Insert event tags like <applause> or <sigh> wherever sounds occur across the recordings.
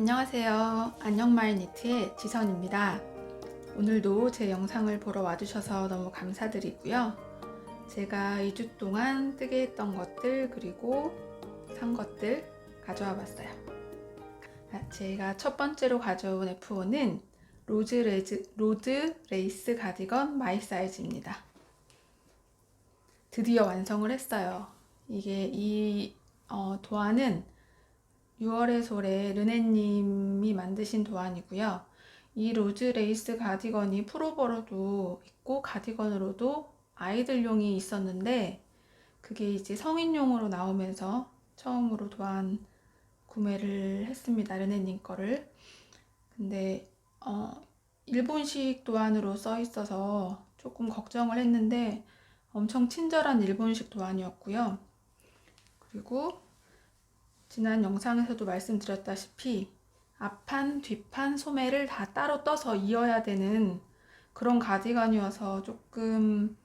안녕하세요. 안녕마을 니트의 지선입니다. 오늘도 제 영상을 보러 와주셔서 너무 감사드리고요. 제가 2주 동안 뜨게 했던 것들 그리고 산 것들 가져와 봤어요. 아, 제가 첫 번째로 가져온 F5는 로즈, 레즈, 로드 레이스 가디건 마이 사이즈입니다. 드디어 완성을 했어요. 이게 이 어, 도안은 6월의 솔의 르네님이 만드신 도안이고요. 이 로즈 레이스 가디건이 풀오버로도 있고 가디건으로도 아이들용이 있었는데 그게 이제 성인용으로 나오면서 처음으로 도안 구매를 했습니다. 르네님 거를. 근데 어, 일본식 도안으로 써 있어서 조금 걱정을 했는데 엄청 친절한 일본식 도안이었고요. 그리고 지난 영상에서도 말씀드렸다시피 앞판, 뒷판, 소매를 다 따로 떠서 이어야 되는 그런 가디건이어서 조금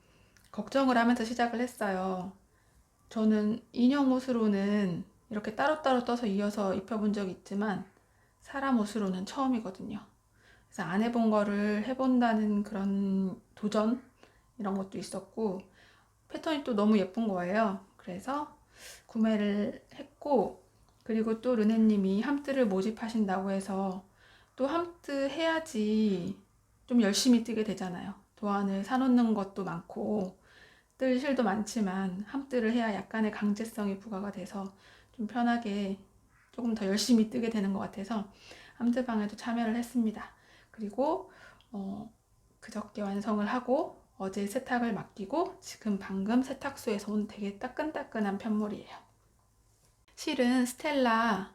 걱정을 하면서 시작을 했어요. 저는 인형 옷으로는 이렇게 따로따로 떠서 이어서 입혀본 적이 있지만 사람 옷으로는 처음이거든요. 그래서 안 해본 거를 해본다는 그런 도전 이런 것도 있었고 패턴이 또 너무 예쁜 거예요. 그래서 구매를 했고 그리고 또 르네님이 함뜨를 모집하신다고 해서 또 함뜨 해야지 좀 열심히 뜨게 되잖아요. 도안을 사놓는 것도 많고 뜰 실도 많지만 함뜨를 해야 약간의 강제성이 부과가 돼서 좀 편하게 조금 더 열심히 뜨게 되는 것 같아서 함뜨방에도 참여를 했습니다. 그리고 어, 그저께 완성을 하고 어제 세탁을 맡기고 지금 방금 세탁소에서 온 되게 따끈따끈한 편물이에요. 실은 스텔라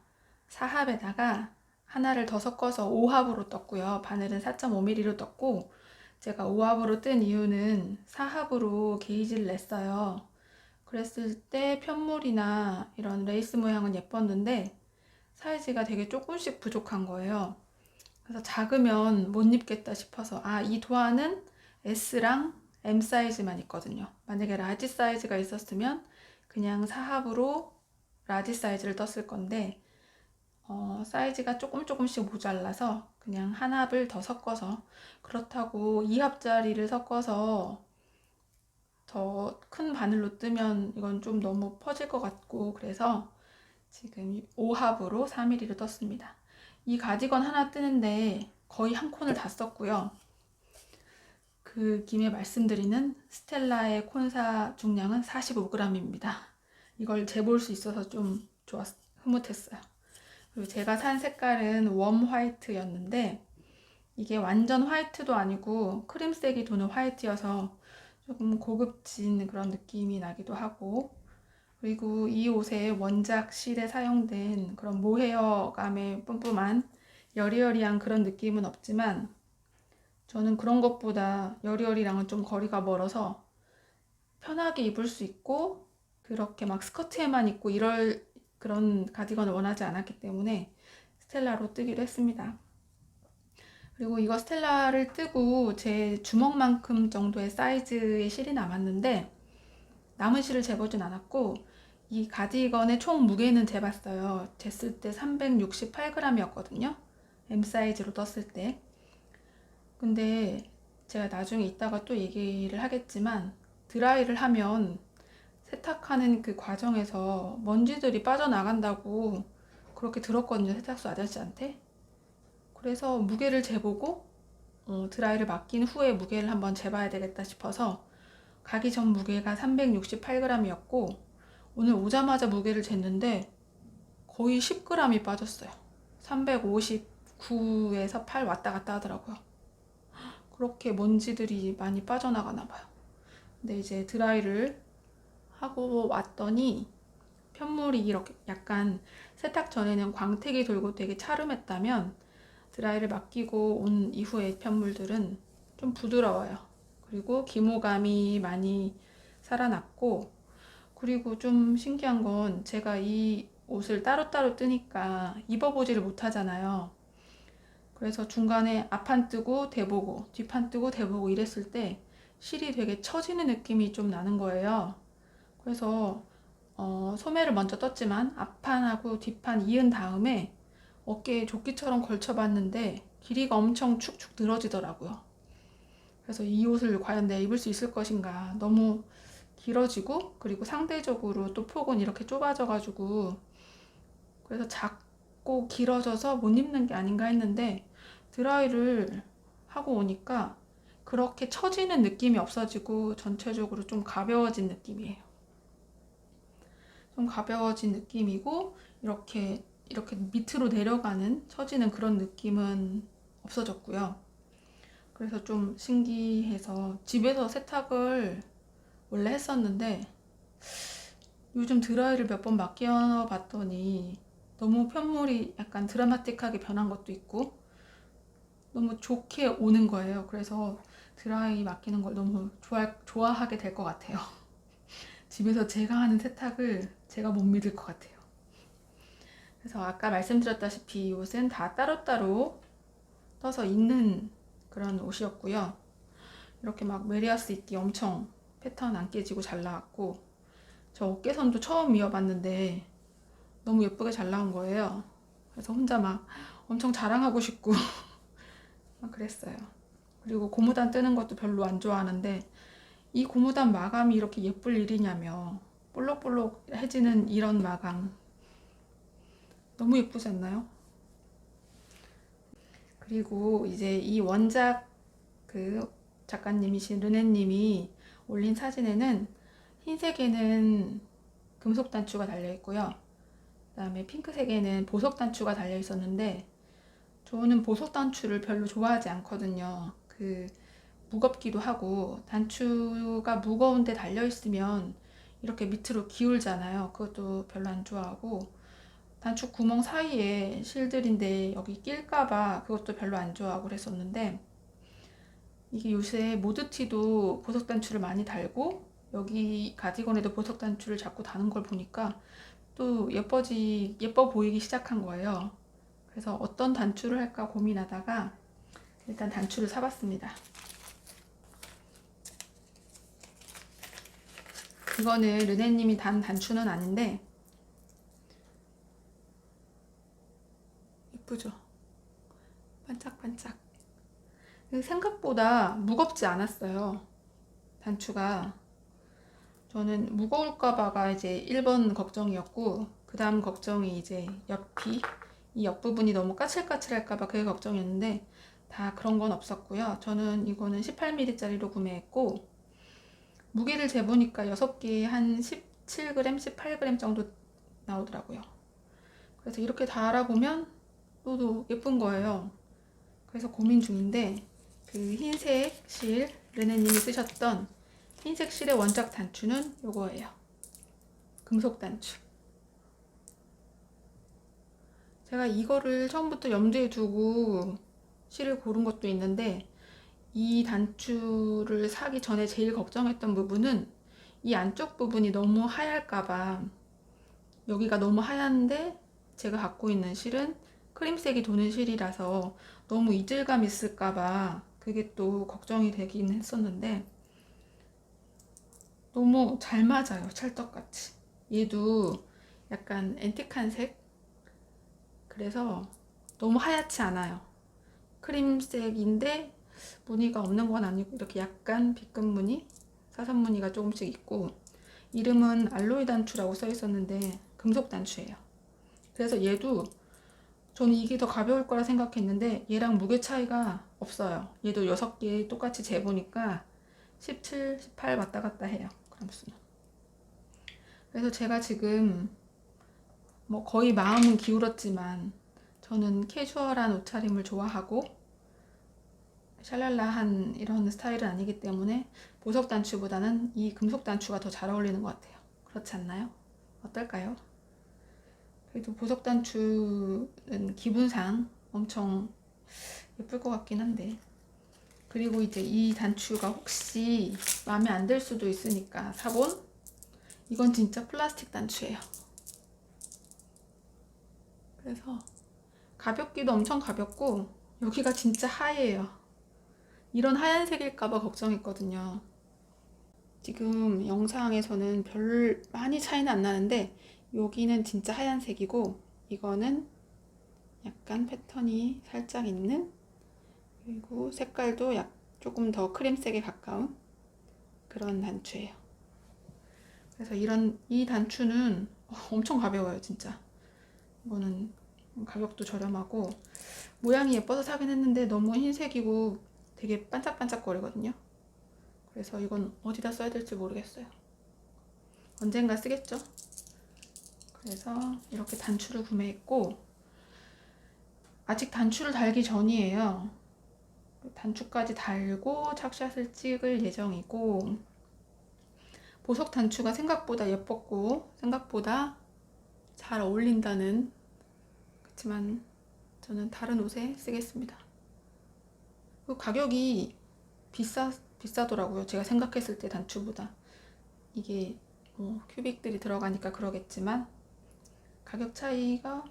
4합에다가 하나를 더 섞어서 5합으로 떴고요. 바늘은 4.5mm로 떴고 제가 5합으로 뜬 이유는 4합으로 게이지를 냈어요. 그랬을 때 편물이나 이런 레이스 모양은 예뻤는데 사이즈가 되게 조금씩 부족한 거예요. 그래서 작으면 못 입겠다 싶어서 아, 이 도안은 S랑 M 사이즈만 있거든요. 만약에 라지 사이즈가 있었으면 그냥 4합으로 라지 사이즈를 떴을 건데 어, 사이즈가 조금 조금씩 모자라서 그냥 한 합을 더 섞어서 그렇다고 2합짜리를 섞어서 더 큰 바늘로 뜨면 이건 좀 너무 퍼질 것 같고 그래서 지금 5합으로 4mm로 떴습니다. 이 가디건 하나 뜨는데 거의 한 콘을 다 썼고요. 그 김에 말씀드리는 스텔라의 콘사 중량은 45g입니다. 이걸 재볼 수 있어서 좀 좋았, 흐뭇했어요. 그리고 제가 산 색깔은 웜 화이트였는데 이게 완전 화이트도 아니고 크림색이 도는 화이트여서 조금 고급진 그런 느낌이 나기도 하고 그리고 이 옷에 원작 실에 사용된 그런 모헤어감의 뿜뿜한 여리여리한 그런 느낌은 없지만 저는 그런 것보다 여리여리랑은 좀 거리가 멀어서 편하게 입을 수 있고 그렇게 막 스커트에만 입고 이럴 그런 가디건을 원하지 않았기 때문에 스텔라로 뜨기로 했습니다. 그리고 이거 스텔라를 뜨고 제 주먹만큼 정도의 사이즈의 실이 남았는데 남은 실을 재보진 않았고 이 가디건의 총 무게는 재봤어요. 쟀을 때 368g이었거든요. M 사이즈로 떴을 때. 근데 제가 나중에 이따가 또 얘기를 하겠지만 드라이를 하면 세탁하는 그 과정에서 먼지들이 빠져나간다고 그렇게 들었거든요. 세탁소 아저씨한테. 그래서 무게를 재보고 어, 드라이를 맡긴 후에 무게를 한번 재봐야 되겠다 싶어서 가기 전 무게가 368g이었고 오늘 오자마자 무게를 쟀는데 거의 10g이 빠졌어요. 359에서 8 왔다 갔다 하더라고요. 그렇게 먼지들이 많이 빠져나가나 봐요. 근데 이제 드라이를 하고 왔더니 편물이 이렇게 약간 세탁 전에는 광택이 돌고 되게 차름했다면 드라이를 맡기고 온 이후의 편물들은 좀 부드러워요. 그리고 기모감이 많이 살아났고 그리고 좀 신기한 건 제가 이 옷을 따로따로 뜨니까 입어보지를 못하잖아요. 그래서 중간에 앞판 뜨고 대보고 뒷판 뜨고 대보고 이랬을 때 실이 되게 처지는 느낌이 좀 나는 거예요. 그래서 어, 소매를 먼저 떴지만 앞판하고 뒷판 이은 다음에 어깨에 조끼처럼 걸쳐봤는데 길이가 엄청 축축 늘어지더라고요. 그래서 이 옷을 과연 내가 입을 수 있을 것인가 너무 길어지고 그리고 상대적으로 또 폭은 이렇게 좁아져가지고 그래서 작고 길어져서 못 입는 게 아닌가 했는데 드라이를 하고 오니까 그렇게 처지는 느낌이 없어지고 전체적으로 좀 가벼워진 느낌이에요. 좀 가벼워진 느낌이고 이렇게 이렇게 밑으로 내려가는 처지는 그런 느낌은 없어졌고요. 그래서 좀 신기해서 집에서 세탁을 원래 했었는데 요즘 드라이를 몇 번 맡겨 봤더니 너무 편물이 약간 드라마틱하게 변한 것도 있고 너무 좋게 오는 거예요. 그래서 드라이 맡기는 걸 너무 좋아, 좋아하게 될 것 같아요. <laughs> 집에서 제가 하는 세탁을 제가 못 믿을 것 같아요. 그래서 아까 말씀드렸다시피 이 옷은 다 따로따로 떠서 입는 그런 옷이었고요. 이렇게 막 메리아스 입기 엄청 패턴 안 깨지고 잘 나왔고 저 어깨선도 처음 이어봤는데 너무 예쁘게 잘 나온 거예요. 그래서 혼자 막 엄청 자랑하고 싶고 <laughs> 막 그랬어요. 그리고 고무단 뜨는 것도 별로 안 좋아하는데 이 고무단 마감이 이렇게 예쁠 일이냐며 볼록볼록해지는 이런 마감 너무 예쁘지 않나요? 그리고 이제 이 원작 그 작가님이신 르네님이 올린 사진에는 흰색에는 금속 단추가 달려 있고요. 그다음에 핑크색에는 보석 단추가 달려 있었는데 저는 보석 단추를 별로 좋아하지 않거든요. 그 무겁기도 하고 단추가 무거운데 달려 있으면 이렇게 밑으로 기울잖아요. 그것도 별로 안 좋아하고 단추 구멍 사이에 실들인데 여기 낄까봐 그것도 별로 안 좋아하고 그랬었는데 이게 요새 모드티도 보석 단추를 많이 달고 여기 가디건에도 보석 단추를 자꾸 다는 걸 보니까 또 예뻐지 예뻐 보이기 시작한 거예요. 그래서 어떤 단추를 할까 고민하다가 일단 단추를 사봤습니다. 이거는 르네님이 단 단추는 아닌데 예쁘죠? 반짝반짝. 생각보다 무겁지 않았어요. 단추가. 저는 무거울까봐가 이제 1번 걱정이었고, 그 다음 걱정이 이제 옆이, 이 옆부분이 너무 까칠까칠할까봐 그게 걱정이었는데, 다 그런 건 없었고요. 저는 이거는 18mm짜리로 구매했고, 무게를 재보니까 6개에 한 17g, 18g 정도 나오더라고요. 그래서 이렇게 다 알아보면 또도 예쁜 거예요. 그래서 고민 중인데, 그 흰색 실, 르네님이 쓰셨던 흰색 실의 원작 단추는 요거예요. 금속 단추. 제가 이거를 처음부터 염두에 두고 실을 고른 것도 있는데 이 단추를 사기 전에 제일 걱정했던 부분은 이 안쪽 부분이 너무 하얄까봐. 여기가 너무 하얀데 제가 갖고 있는 실은 크림색이 도는 실이라서 너무 이질감 있을까봐 그게 또 걱정이 되긴 했었는데 너무 잘 맞아요 찰떡같이. 얘도 약간 앤틱한 색? 그래서 너무 하얗지 않아요. 크림색인데 무늬가 없는 건 아니고 이렇게 약간 빗금 무늬 사선 무늬가 조금씩 있고 이름은 알로이 단추라고 써 있었는데 금속 단추예요 그래서 얘도 저는 이게 더 가벼울 거라 생각했는데 얘랑 무게 차이가 없어요. 얘도 6개 똑같이 재보니까 17, 18 왔다 갔다 해요. 그람 수는. 그래서 제가 지금 뭐 거의 마음은 기울었지만 저는 캐주얼한 옷차림을 좋아하고 샬랄라한 이런 스타일은 아니기 때문에 보석 단추보다는 이 금속 단추가 더 잘 어울리는 것 같아요. 그렇지 않나요? 어떨까요? 그래도 보석 단추는 기분상 엄청 예쁠 것 같긴 한데 그리고 이제 이 단추가 혹시 마음에 안 들 수도 있으니까 사본 이건 진짜 플라스틱 단추예요. 그래서 가볍기도 엄청 가볍고 여기가 진짜 하얘요. 이런 하얀색일까봐 걱정했거든요. 지금 영상에서는 별 많이 차이는 안 나는데 여기는 진짜 하얀색이고 이거는 약간 패턴이 살짝 있는 그리고 색깔도 약 조금 더 크림색에 가까운 그런 단추예요. 그래서 이런 이 단추는 <laughs> 엄청 가벼워요, 진짜. 이거는 가격도 저렴하고 모양이 예뻐서 사긴 했는데 너무 흰색이고 되게 반짝반짝거리거든요. 그래서 이건 어디다 써야 될지 모르겠어요. 언젠가 쓰겠죠? 그래서 이렇게 단추를 구매했고 아직 단추를 달기 전이에요. 단추까지 달고 착샷을 찍을 예정이고 보석 단추가 생각보다 예뻤고 생각보다 잘 어울린다는 그렇지만 저는 다른 옷에 쓰겠습니다. 그 가격이 비싸 비싸더라고요. 제가 생각했을 때 단추보다 이게 뭐 큐빅들이 들어가니까 그러겠지만 가격 차이가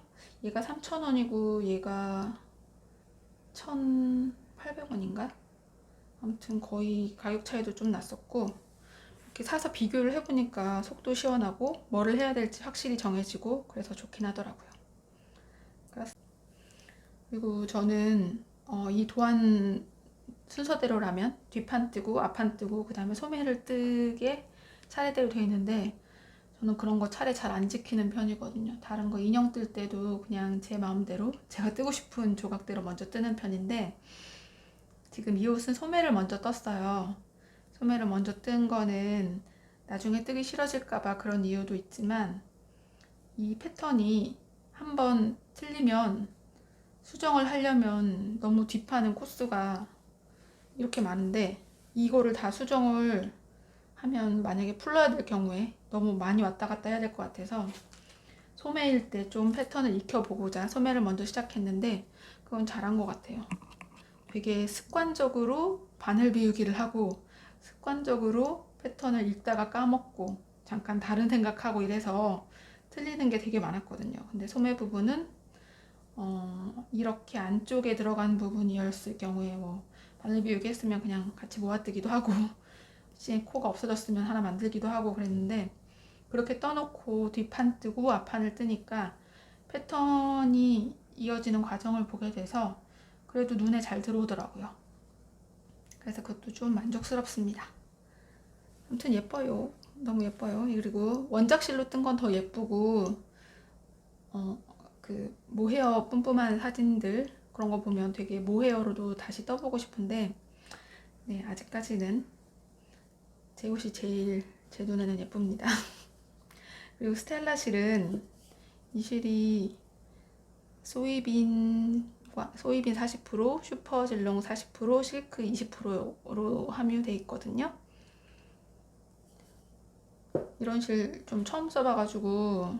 얘가 3,000원이고 얘가 1,800원인가? 아무튼 거의 가격 차이도 좀 났었고 이렇게 사서 비교를 해보니까 속도 시원하고 뭐를 해야 될지 확실히 정해지고 그래서 좋긴 하더라고요. 그리고 저는 어, 이 도안 순서대로라면 뒷판 뜨고 앞판 뜨고 그 다음에 소매를 뜨게 차례대로 되어 있는데 저는 그런 거 차례 잘 안 지키는 편이거든요. 다른 거 인형 뜰 때도 그냥 제 마음대로 제가 뜨고 싶은 조각대로 먼저 뜨는 편인데 지금 이 옷은 소매를 먼저 떴어요. 소매를 먼저 뜬 거는 나중에 뜨기 싫어질까봐 그런 이유도 있지만 이 패턴이 한번 틀리면 수정을 하려면 너무 뒷판은 코스가 이렇게 많은데 이거를 다 수정을 하면 만약에 풀러야 될 경우에 너무 많이 왔다 갔다 해야 될 것 같아서 소매일 때 좀 패턴을 익혀보고자 소매를 먼저 시작했는데 그건 잘한 것 같아요. 되게 습관적으로 바늘 비우기를 하고 습관적으로 패턴을 읽다가 까먹고 잠깐 다른 생각하고 이래서 틀리는 게 되게 많았거든요. 근데 소매 부분은 어, 이렇게 안쪽에 들어간 부분이었을 경우에 뭐 바늘 비우기 했으면 그냥 같이 모아뜨기도 하고 혹시 코가 없어졌으면 하나 만들기도 하고 그랬는데 그렇게 떠놓고 뒷판 뜨고 앞판을 뜨니까 패턴이 이어지는 과정을 보게 돼서 그래도 눈에 잘 들어오더라고요. 그래서 그것도 좀 만족스럽습니다. 아무튼 예뻐요. 너무 예뻐요. 그리고 원작실로 뜬 건 더 예쁘고 어, 그 모헤어 뿜뿜한 사진들 그런 거 보면 되게 모헤어로도 다시 떠보고 싶은데 네, 아직까지는 제 옷이 제일 제 눈에는 예쁩니다. <laughs> 그리고 스텔라 실은 이 실이 소이빈과 소이빈 40%, 슈퍼 질롱 40%, 실크 20%로 함유돼 있거든요. 이런 실 좀 처음 써봐가지고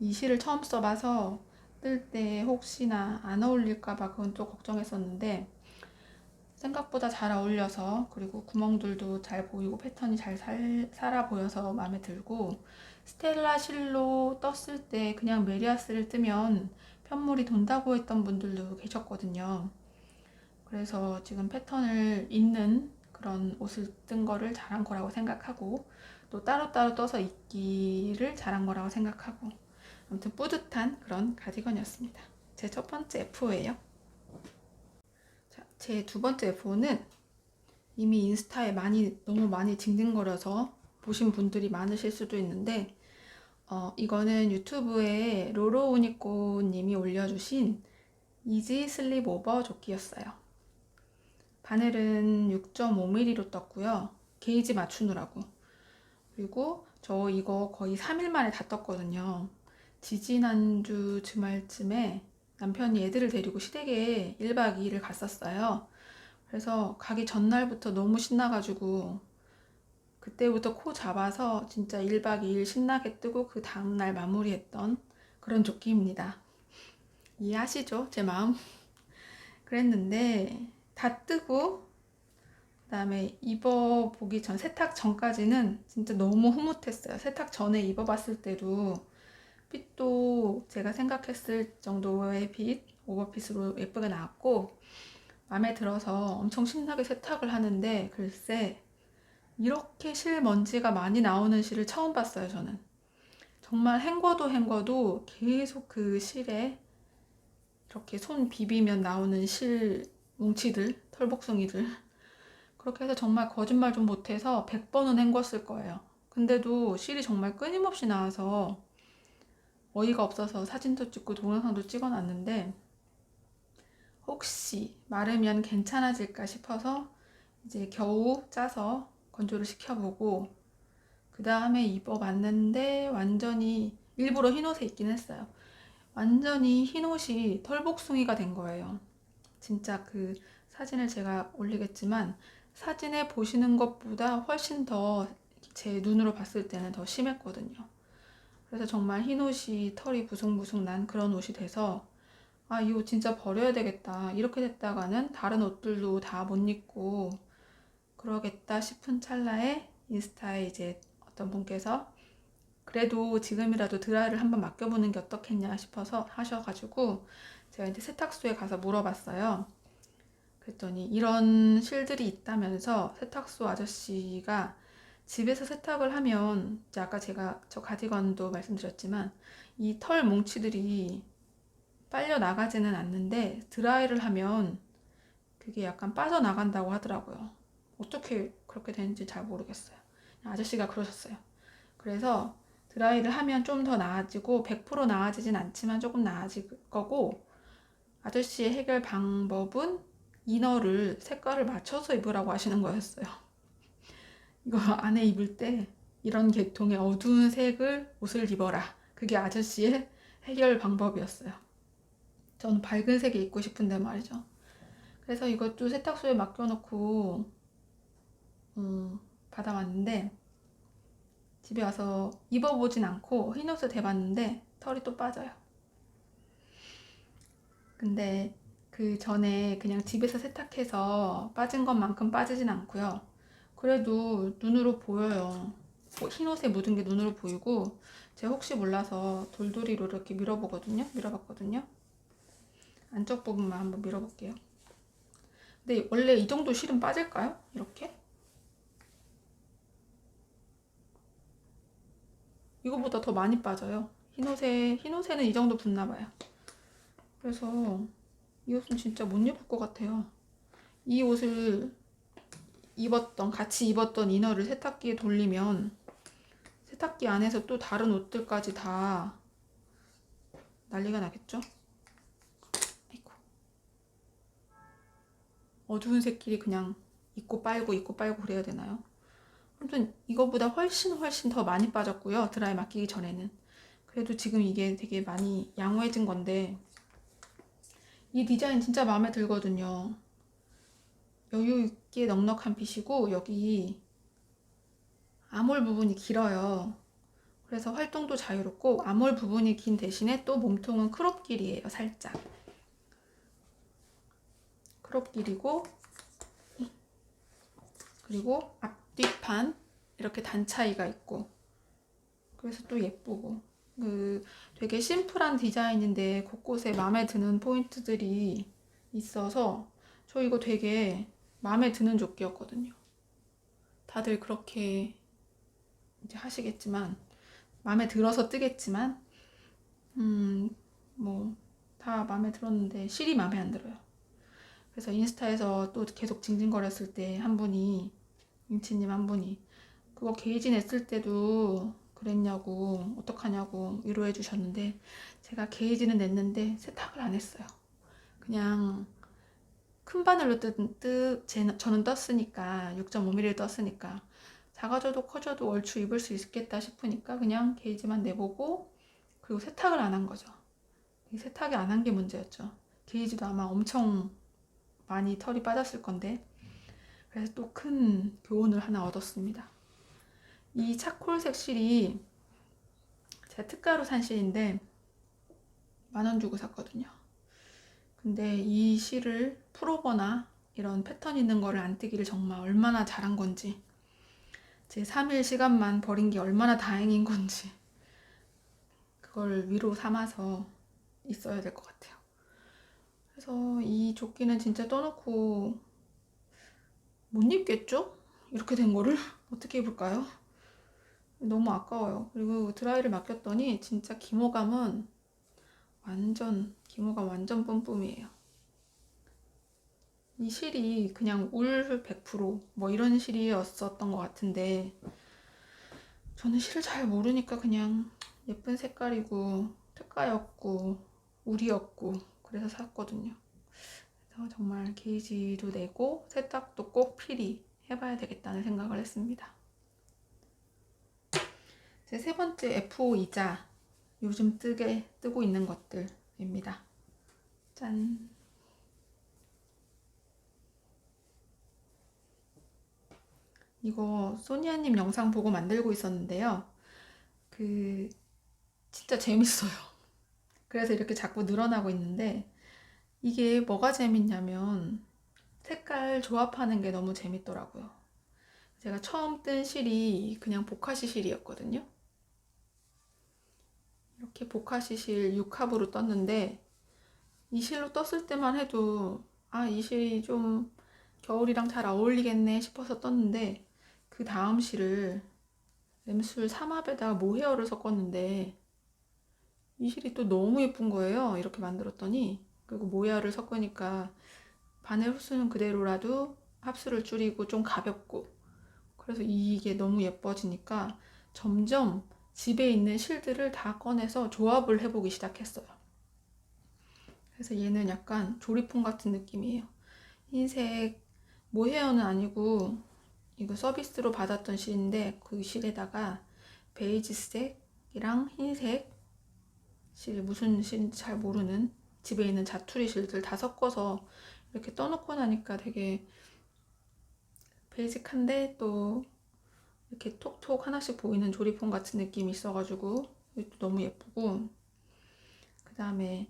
이 실을 처음 써봐서 뜰 때 혹시나 안 어울릴까봐 그건 또 걱정했었는데 생각보다 잘 어울려서 그리고 구멍들도 잘 보이고 패턴이 잘 살, 살아 보여서 마음에 들고 스텔라 실로 떴을 때 그냥 메리아스를 뜨면 편물이 돈다고 했던 분들도 계셨거든요. 그래서 지금 패턴을 입는 그런 옷을 뜬 거를 잘한 거라고 생각하고 또 따로따로 떠서 입기를 잘한 거라고 생각하고 아무튼 뿌듯한 그런 가디건이었습니다. 제 첫 번째 F4예요. 제두 번째 F4는 이미 인스타에 많이 너무 많이 징징거려서 보신 분들이 많으실 수도 있는데 어, 이거는 유튜브에 로로우니꼬 님이 올려주신 이지 슬립 오버 조끼였어요. 바늘은 6.5mm로 떴고요. 게이지 맞추느라고. 그리고 저 이거 거의 3일 만에 다 떴거든요. 지지난주 주말쯤에 남편이 애들을 데리고 시댁에 1박 2일을 갔었어요. 그래서 가기 전날부터 너무 신나가지고 그때부터 코 잡아서 진짜 1박 2일 신나게 뜨고 그 다음날 마무리했던 그런 조끼입니다. 이해하시죠? 제 마음. <laughs> 그랬는데 다 뜨고 그다음에 입어보기 전 세탁 전까지는 진짜 너무 흐뭇했어요. 세탁 전에 입어봤을 때도 핏도 제가 생각했을 정도의 핏 오버핏으로 예쁘게 나왔고 마음에 들어서 엄청 신나게 세탁을 하는데 글쎄 이렇게 실 먼지가 많이 나오는 실을 처음 봤어요 저는 정말 헹궈도 헹궈도 계속 그 실에 이렇게 손 비비면 나오는 실 뭉치들, 털복숭이들. 그렇게 해서 정말 거짓말 좀 못해서 100번은 헹궜을 거예요. 근데도 실이 정말 끊임없이 나와서 어이가 없어서 사진도 찍고 동영상도 찍어놨는데 혹시 마르면 괜찮아질까 싶어서 이제 겨우 짜서 건조를 시켜보고 그 다음에 입어봤는데 완전히 일부러 흰 옷에 입긴 했어요. 완전히 흰 옷이 털복숭이가 된 거예요. 진짜 그 사진을 제가 올리겠지만 사진에 보시는 것보다 훨씬 더 제 눈으로 봤을 때는 더 심했거든요. 그래서 정말 흰 옷이 털이 부숭부숭 난 그런 옷이 돼서 아, 이 옷 진짜 버려야 되겠다. 이렇게 됐다가는 다른 옷들도 다 못 입고 그러겠다 싶은 찰나에 인스타에 이제 어떤 분께서 그래도 지금이라도 드라이를 한번 맡겨보는 게 어떻겠냐 싶어서 하셔가지고 제가 이제 세탁소에 가서 물어봤어요. 그랬더니 이런 실들이 있다면서 세탁소 아저씨가 집에서 세탁을 하면 아까 제가 저 가디건도 말씀드렸지만 이 털 뭉치들이 빨려 나가지는 않는데 드라이를 하면 그게 약간 빠져나간다고 하더라고요. 어떻게 그렇게 되는지 잘 모르겠어요. 아저씨가 그러셨어요. 그래서 드라이를 하면 좀 더 나아지고 100% 나아지진 않지만 조금 나아질 거고 아저씨의 해결 방법은 이너를 색깔을 맞춰서 입으라고 하시는 거였어요. 이거 안에 입을 때 이런 계통의 어두운 색을 옷을 입어라. 그게 아저씨의 해결 방법이었어요. 저는 밝은 색이 입고 싶은데 말이죠. 그래서 이것도 세탁소에 맡겨놓고 음, 받아왔는데 집에 와서 입어보진 않고 흰옷을 대봤는데 털이 또 빠져요. 근데 그 전에 그냥 집에서 세탁해서 빠진 것만큼 빠지진 않고요. 그래도 눈으로 보여요. 뭐 흰옷에 묻은 게 눈으로 보이고 제가 혹시 몰라서 돌돌이로 이렇게 밀어보거든요. 밀어봤거든요. 안쪽 부분만 한번 밀어볼게요. 근데 원래 이 정도 실은 빠질까요? 이렇게? 이거보다 더 많이 빠져요. 흰옷에, 흰옷에는 이 정도 붙나 봐요. 그래서 이 옷은 진짜 못 입을 것 같아요. 이 옷을 입었던, 같이 입었던 이너를 세탁기에 돌리면 세탁기 안에서 또 다른 옷들까지 다 난리가 나겠죠? 아이고. 어두운 색끼리 그냥 입고 빨고 입고 빨고 그래야 되나요? 아무튼 이거보다 훨씬 훨씬 더 많이 빠졌고요. 드라이 맡기기 전에는. 그래도 지금 이게 되게 많이 양호해진 건데 이 디자인 진짜 마음에 들거든요. 여유 있게 넉넉한 핏이고 여기 암홀 부분이 길어요. 그래서 활동도 자유롭고 암홀 부분이 긴 대신에 또 몸통은 크롭 길이에요. 살짝. 크롭 길이고 그리고 앞뒤판 이렇게 단 차이가 있고 그래서 또 예쁘고 그 되게 심플한 디자인인데 곳곳에 마음에 드는 포인트들이 있어서 저 이거 되게 마음에 드는 조끼였거든요. 다들 그렇게 이제 하시겠지만 마음에 들어서 뜨겠지만 음 뭐 다 마음에 들었는데 실이 마음에 안 들어요. 그래서 인스타에서 또 계속 징징거렸을 때 한 분이 임치님 한 분이 그거 게이지 냈을 때도 그랬냐고 어떡하냐고 위로해 주셨는데 제가 게이지는 냈는데 세탁을 안 했어요. 그냥 큰 바늘로 뜨, 뜨 제, 저는 떴으니까 6.5mm 떴으니까 작아져도 커져도 얼추 입을 수 있겠다 싶으니까 그냥 게이지만 내보고 그리고 세탁을 안 한 거죠. 이 세탁이 안 한 게 문제였죠. 게이지도 아마 엄청 많이 털이 빠졌을 건데 그래서 또 큰 교훈을 하나 얻었습니다. 이 차콜색 실이 제가 특가로 산 실인데 만 원 주고 샀거든요. 근데 이 실을 풀오버나 이런 패턴 있는 거를 안 뜨기를 정말 얼마나 잘한 건지 제 3일 시간만 버린 게 얼마나 다행인 건지 그걸 위로 삼아서 있어야 될 것 같아요. 그래서 이 조끼는 진짜 떠놓고 못 입겠죠? 이렇게 된 거를 <laughs> 어떻게 입을까요? 너무 아까워요. 그리고 드라이를 맡겼더니 진짜 기모감은 완전 기모가 완전 뿜뿜이에요. 이 실이 그냥 울 100%뭐 이런 실이었었던 것 같은데 저는 실을 잘 모르니까 그냥 예쁜 색깔이고 특가였고 울이었고 그래서 샀거든요. 그래서 정말 게이지도 내고 세탁도 꼭 필히 해봐야 되겠다는 생각을 했습니다. 제 세 번째 F5이자 요즘 뜨게 뜨고 있는 것들입니다. 짠. 이거 소니아님 영상 보고 만들고 있었는데요. 그 진짜 재밌어요. <laughs> 그래서 이렇게 자꾸 늘어나고 있는데 이게 뭐가 재밌냐면 색깔 조합하는 게 너무 재밌더라고요. 제가 처음 뜬 실이 그냥 보카시 실이었거든요. 이렇게 보카시 실 6합으로 떴는데 이 실로 떴을 때만 해도 아, 이 실이 좀 겨울이랑 잘 어울리겠네 싶어서 떴는데 그 다음 실을 램술 3합에다가 모헤어를 섞었는데 이 실이 또 너무 예쁜 거예요. 이렇게 만들었더니 그리고 모헤어를 섞으니까 바늘 흡수는 그대로라도 합수를 줄이고 좀 가볍고 그래서 이게 너무 예뻐지니까 점점 집에 있는 실들을 다 꺼내서 조합을 해보기 시작했어요. 그래서 얘는 약간 조리품 같은 느낌이에요. 흰색 모헤어는 아니고 이거 서비스로 받았던 실인데 그 실에다가 베이지색이랑 흰색 실 무슨 실인지 잘 모르는 집에 있는 자투리 실들 다 섞어서 이렇게 떠놓고 나니까 되게 베이직한데 또 이렇게 톡톡 하나씩 보이는 조리폰 같은 느낌이 있어가지고 이것도 너무 예쁘고 그 다음에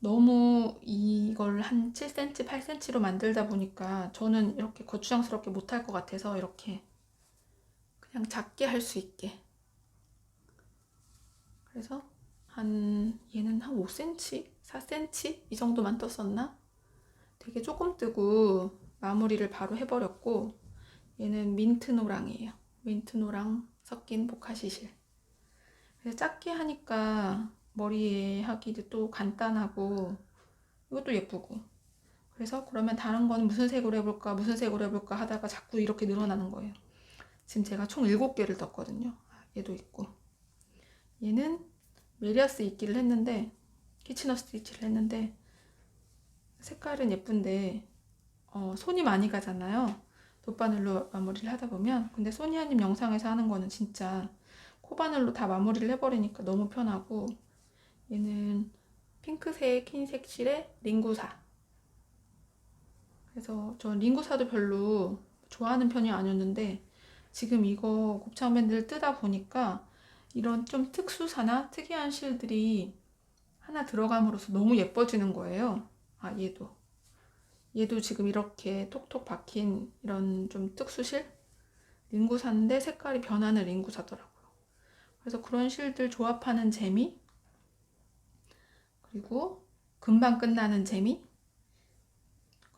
너무 이걸 한 7cm, 8cm로 만들다 보니까 저는 이렇게 거추장스럽게 못할 것 같아서 이렇게 그냥 작게 할 수 있게 그래서 한 얘는 한 5cm, 4cm 이 정도만 떴었나? 되게 조금 뜨고 마무리를 바로 해버렸고 얘는 민트 노랑이에요. 민트 노랑 섞인 보카시실. 그래서 작게 하니까 머리에 하기도 또 간단하고 이것도 예쁘고 그래서 그러면 다른 건 무슨 색으로 해볼까 무슨 색으로 해볼까 하다가 자꾸 이렇게 늘어나는 거예요. 지금 제가 총 7개를 떴거든요. 아, 얘도 있고 얘는 메리아스 있기를 했는데 키치너 스티치를 했는데 색깔은 예쁜데 어, 손이 많이 가잖아요. 돗바늘로 마무리를 하다 보면 근데 소니아님 영상에서 하는 거는 진짜 코바늘로 다 마무리를 해버리니까 너무 편하고 얘는 핑크색 흰색 실의 링구사 그래서 저 링구사도 별로 좋아하는 편이 아니었는데 지금 이거 곱창 밴드를 뜨다 보니까 이런 좀 특수사나 특이한 실들이 하나 들어감으로써 너무 예뻐지는 거예요. 아, 얘도. 얘도 지금 이렇게 톡톡 박힌 이런 좀 특수실? 링구사인데 색깔이 변하는 링구사더라고요. 그래서 그런 실들 조합하는 재미? 그리고 금방 끝나는 재미?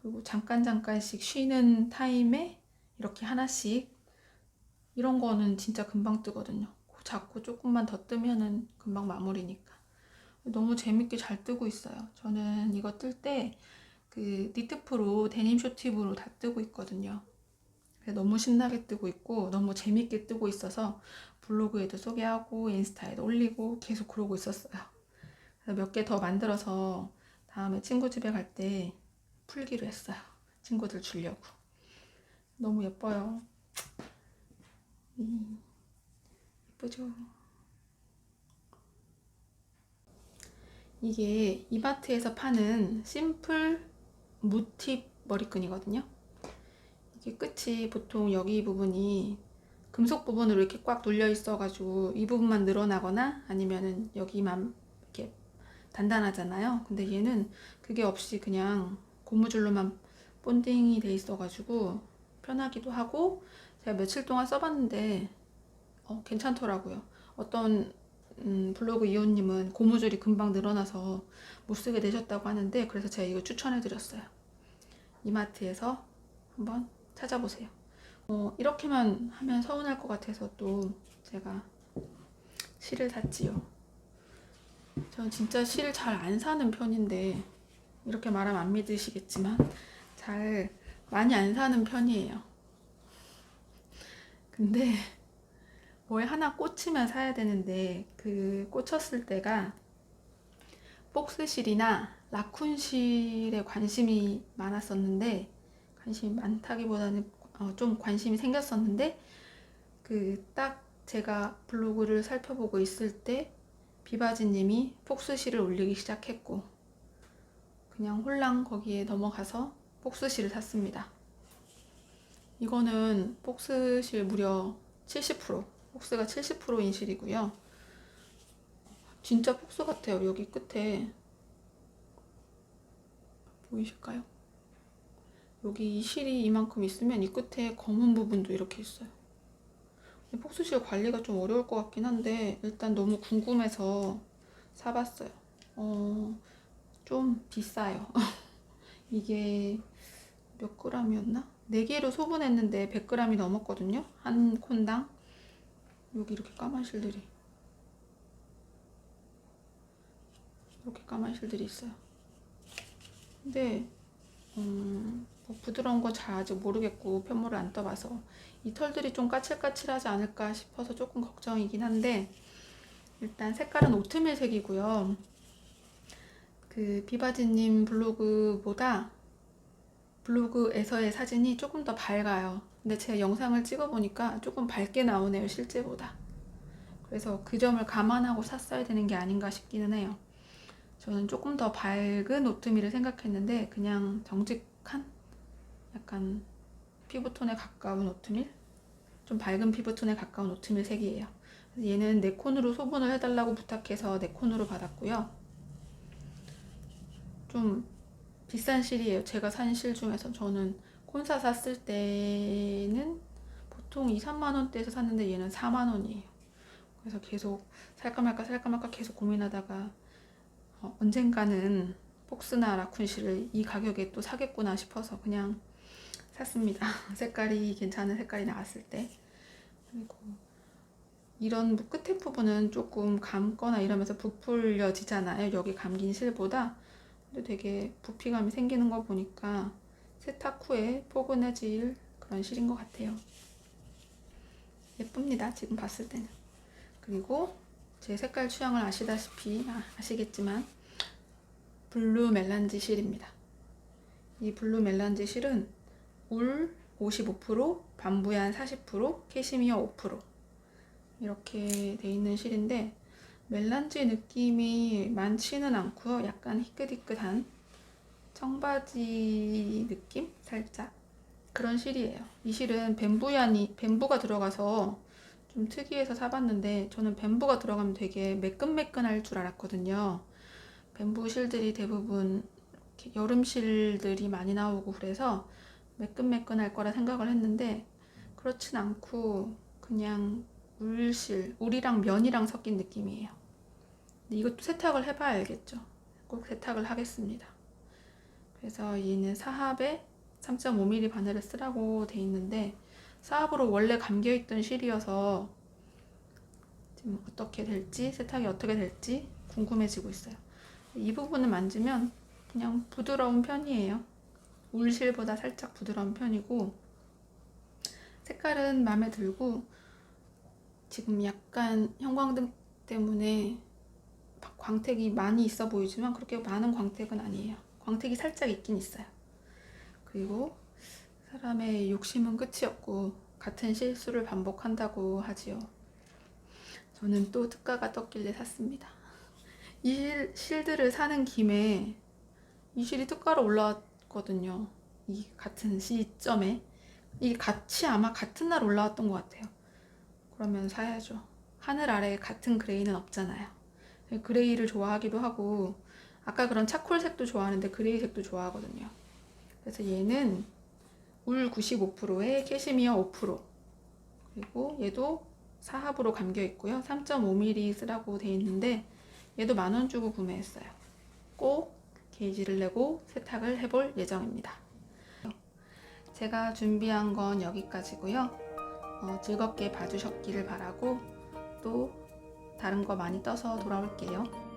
그리고 잠깐 잠깐씩 쉬는 타임에 이렇게 하나씩 이런 거는 진짜 금방 뜨거든요. 자꾸 조금만 더 뜨면은 금방 마무리니까. 너무 재밌게 잘 뜨고 있어요. 저는 이거 뜰 때 그 니트 프로 데님 쇼팁으로 다 뜨고 있거든요. 너무 신나게 뜨고 있고 너무 재밌게 뜨고 있어서 블로그에도 소개하고 인스타에도 올리고 계속 그러고 있었어요. 몇개 더 만들어서 다음에 친구 집에 갈 때 풀기로 했어요. 친구들 주려고. 너무 예뻐요. 음, 예쁘죠? 이게 이마트에서 파는 심플 무팁 머리끈이거든요. 이게 끝이 보통 여기 부분이 금속 부분으로 이렇게 꽉 눌려 있어가지고 이 부분만 늘어나거나 아니면은 여기만 이렇게 단단하잖아요. 근데 얘는 그게 없이 그냥 고무줄로만 본딩이 돼 있어가지고 편하기도 하고 제가 며칠 동안 써봤는데 어, 괜찮더라고요. 어떤 음, 블로그 이호님은 고무줄이 금방 늘어나서 못 쓰게 되셨다고 하는데 그래서 제가 이거 추천해드렸어요. 이마트에서 한번 찾아보세요. 어, 이렇게만 하면 서운할 것 같아서 또 제가 실을 샀지요. 저는 진짜 실잘안 사는 편인데 이렇게 말하면 안 믿으시겠지만 잘 많이 안 사는 편이에요. 근데 뭐에 하나 꽂히면 사야 되는데 그 꽂혔을 때가 복스실이나 라쿤실에 관심이 많았었는데 관심이 많다기보다는 어, 좀 관심이 생겼었는데 그 딱 제가 블로그를 살펴보고 있을 때 비바지님이 폭스실을 올리기 시작했고 그냥 홀랑 거기에 넘어가서 폭스실을 샀습니다. 이거는 폭스실 무려 70% 폭스가 70%인 실이고요. 진짜 폭스 같아요. 여기 끝에 보이실까요? 여기 이 실이 이만큼 있으면 이 끝에 검은 부분도 이렇게 있어요. 폭스실 관리가 좀 어려울 것 같긴 한데 일단 너무 궁금해서 사봤어요. 어, 좀 비싸요. <laughs> 이게 몇 그램이었나? 4개로 소분했는데 100g이 넘었거든요. 한 콘당. 여기 이렇게 까만 실들이. 이렇게 까만 실들이 있어요. 근데 음, 뭐 부드러운 거 잘 아직 모르겠고 편물을 안 떠봐서 이 털들이 좀 까칠까칠하지 않을까 싶어서 조금 걱정이긴 한데 일단 색깔은 오트밀 색이고요. 그 비바지님 블로그보다 블로그에서의 사진이 조금 더 밝아요. 근데 제가 영상을 찍어보니까 조금 밝게 나오네요, 실제보다. 그래서 그 점을 감안하고 샀어야 되는 게 아닌가 싶기는 해요. 저는 조금 더 밝은 오트밀을 생각했는데 그냥 정직한 약간 피부톤에 가까운 오트밀? 좀 밝은 피부톤에 가까운 오트밀 색이에요. 얘는 네 콘으로 소분을 해달라고 부탁해서 네 콘으로 받았고요. 좀 비싼 실이에요. 제가 산 실 중에서 저는 콘사 샀을 때는 보통 2, 3만 원대에서 샀는데 얘는 4만 원이에요. 그래서 계속 살까 말까 살까 말까 계속 고민하다가 어, 언젠가는 폭스나 라쿤실을 이 가격에 또 사겠구나 싶어서 그냥 샀습니다. <laughs> 색깔이 괜찮은 색깔이 나왔을 때. 그리고 이런 끝에 부분은 조금 감거나 이러면서 부풀려지잖아요. 여기 감긴 실보다. 근데 되게 부피감이 생기는 거 보니까 세탁 후에 포근해질 그런 실인 것 같아요. 예쁩니다. 지금 봤을 때는. 그리고 제 색깔 취향을 아시다시피 아, 아시겠지만 블루 멜란지 실입니다. 이 블루 멜란지 실은 울 55%, 반부얀 40%, 캐시미어 5% 이렇게 돼 있는 실인데 멜란지 느낌이 많지는 않고요. 약간 희끗희끗한 청바지 느낌 살짝 그런 실이에요. 이 실은 뱀부얀이 뱀부가 들어가서 좀 특이해서 사봤는데 저는 뱀부가 들어가면 되게 매끈매끈할 줄 알았거든요. 뱀부 실들이 대부분 여름 실들이 많이 나오고 그래서 매끈매끈할 거라 생각을 했는데 그렇진 않고 그냥 울실, 울이랑 면이랑 섞인 느낌이에요. 이것도 세탁을 해봐야 알겠죠. 꼭 세탁을 하겠습니다. 그래서 얘는 사합에 3.5mm 바늘을 쓰라고 돼 있는데 사합으로 원래 감겨있던 실이어서 지금 어떻게 될지 세탁이 어떻게 될지 궁금해지고 있어요. 이 부분을 만지면 그냥 부드러운 편이에요. 울실보다 살짝 부드러운 편이고 색깔은 마음에 들고 지금 약간 형광등 때문에 광택이 많이 있어 보이지만 그렇게 많은 광택은 아니에요. 광택이 살짝 있긴 있어요. 그리고 사람의 욕심은 끝이 없고 같은 실수를 반복한다고 하지요. 저는 또 특가가 떴길래 샀습니다. 이 실, 실들을 사는 김에 이 실이 특가로 올라왔거든요. 이 같은 시점에. 이게 같이 아마 같은 날 올라왔던 것 같아요. 그러면 사야죠. 하늘 아래에 같은 그레이는 없잖아요. 그레이를 좋아하기도 하고 아까 그런 차콜색도 좋아하는데 그레이색도 좋아하거든요. 그래서 얘는 울 95%에 캐시미어 5% 그리고 얘도 사합으로 감겨 있고요. 3.5mm 쓰라고 돼 있는데 얘도 만 원 주고 구매했어요. 꼭 게이지를 내고 세탁을 해볼 예정입니다. 제가 준비한 건 여기까지고요. 어, 즐겁게 봐주셨기를 바라고 또 다른 거 많이 떠서 돌아올게요.